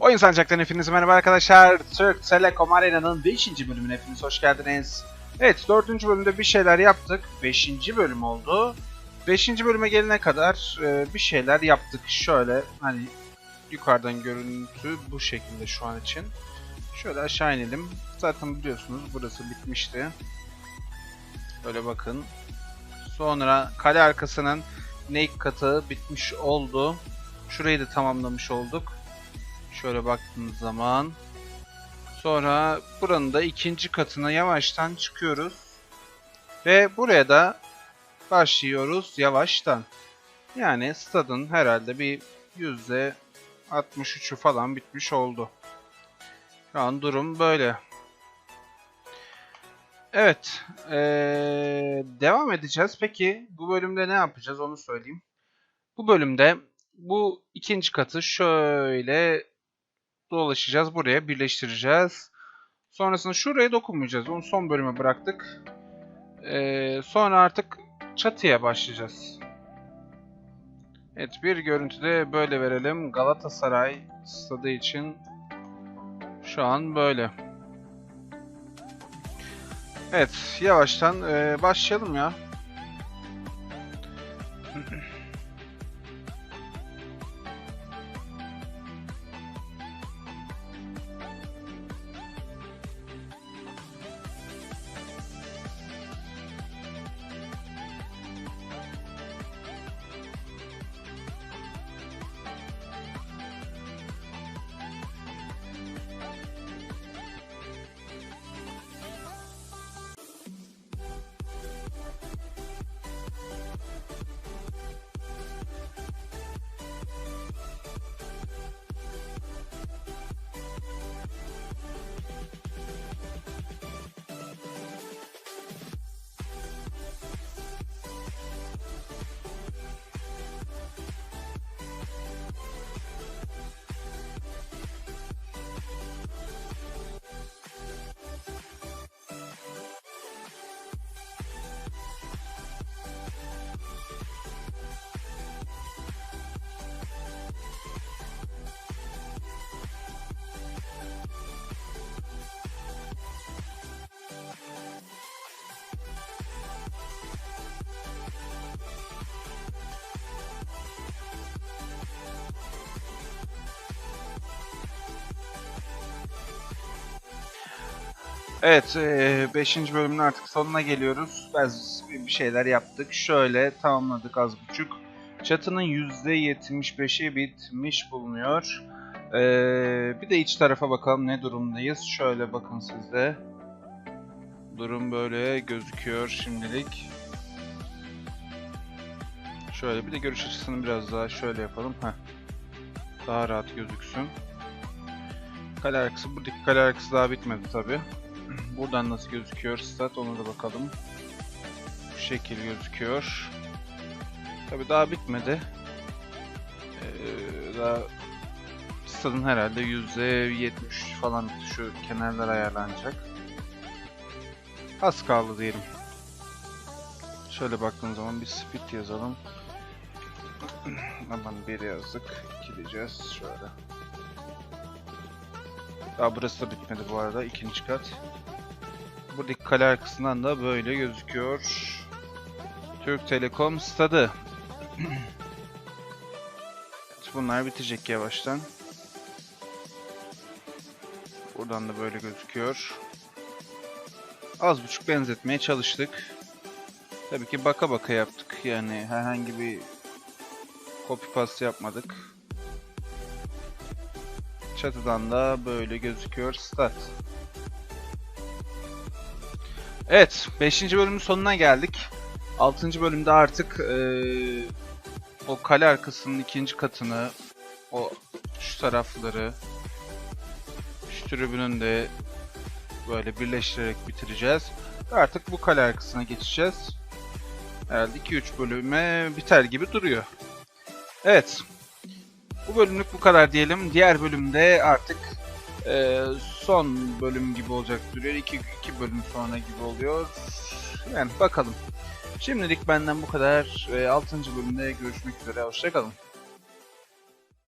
Oyun sancaklarına hepinize merhaba arkadaşlar. Türk Telekom Arena'nın 5. bölümüne hepiniz hoş geldiniz. Evet 4. bölümde bir şeyler yaptık. 5. bölüm oldu. 5. bölüme gelene kadar e, bir şeyler yaptık. Şöyle hani yukarıdan görüntü bu şekilde şu an için. Şöyle aşağı inelim. Zaten biliyorsunuz burası bitmişti. Böyle bakın. Sonra kale arkasının Nake katı bitmiş oldu. Şurayı da tamamlamış olduk. Şöyle baktığınız zaman. Sonra buranın da ikinci katına yavaştan çıkıyoruz. Ve buraya da başlıyoruz yavaştan. Yani stadın herhalde bir yüzde 63'ü falan bitmiş oldu. Şu an durum böyle. Evet. eee, devam edeceğiz. Peki bu bölümde ne yapacağız onu söyleyeyim. Bu bölümde bu ikinci katı şöyle dolaşacağız. Buraya birleştireceğiz. Sonrasında şuraya dokunmayacağız. Onu son bölüme bıraktık. Ee, sonra artık çatıya başlayacağız. Evet bir görüntüde böyle verelim. Galatasaray stadı için şu an böyle. Evet yavaştan ee, başlayalım ya. Evet, 5. bölümün artık sonuna geliyoruz. Biz bir şeyler yaptık. Şöyle tamamladık az buçuk. Çatının %75'i bitmiş bulunuyor. Ee, bir de iç tarafa bakalım ne durumdayız. Şöyle bakın sizde. Durum böyle gözüküyor şimdilik. Şöyle bir de görüş açısını biraz daha şöyle yapalım. Heh. Daha rahat gözüksün. Kale arkası, buradaki kale arkası daha bitmedi tabi. Buradan nasıl gözüküyor stat ona da bakalım. Bu şekil gözüküyor. Tabi daha bitmedi. Ee, daha stadın herhalde %70 falan şu kenarlar ayarlanacak. Az kaldı diyelim. Şöyle baktığın zaman bir speed yazalım. Aman bir yazdık. İki diyeceğiz. Şöyle. Daha burası da bitmedi bu arada. ikinci kat. Buradaki kale arkasından da böyle gözüküyor. Türk Telekom stadı. Bunlar bitecek yavaştan. Buradan da böyle gözüküyor. Az buçuk benzetmeye çalıştık. Tabii ki baka baka yaptık. Yani herhangi bir copy paste yapmadık. Çatıdan da böyle gözüküyor stat. Evet, 5. bölümün sonuna geldik. 6. bölümde artık eee, o kale arkasının ikinci katını, o şu tarafları, şu tribünün de böyle birleştirerek bitireceğiz. Artık bu kale arkasına geçeceğiz. Herhalde 2-3 bölüme biter gibi duruyor. Evet. Bu bölümlük bu kadar diyelim. Diğer bölümde artık e, son bölüm gibi olacak duruyor. İki, iki bölüm sonra gibi oluyor. Yani bakalım. Şimdilik benden bu kadar. E, 6. bölümde görüşmek üzere. Hoşçakalın.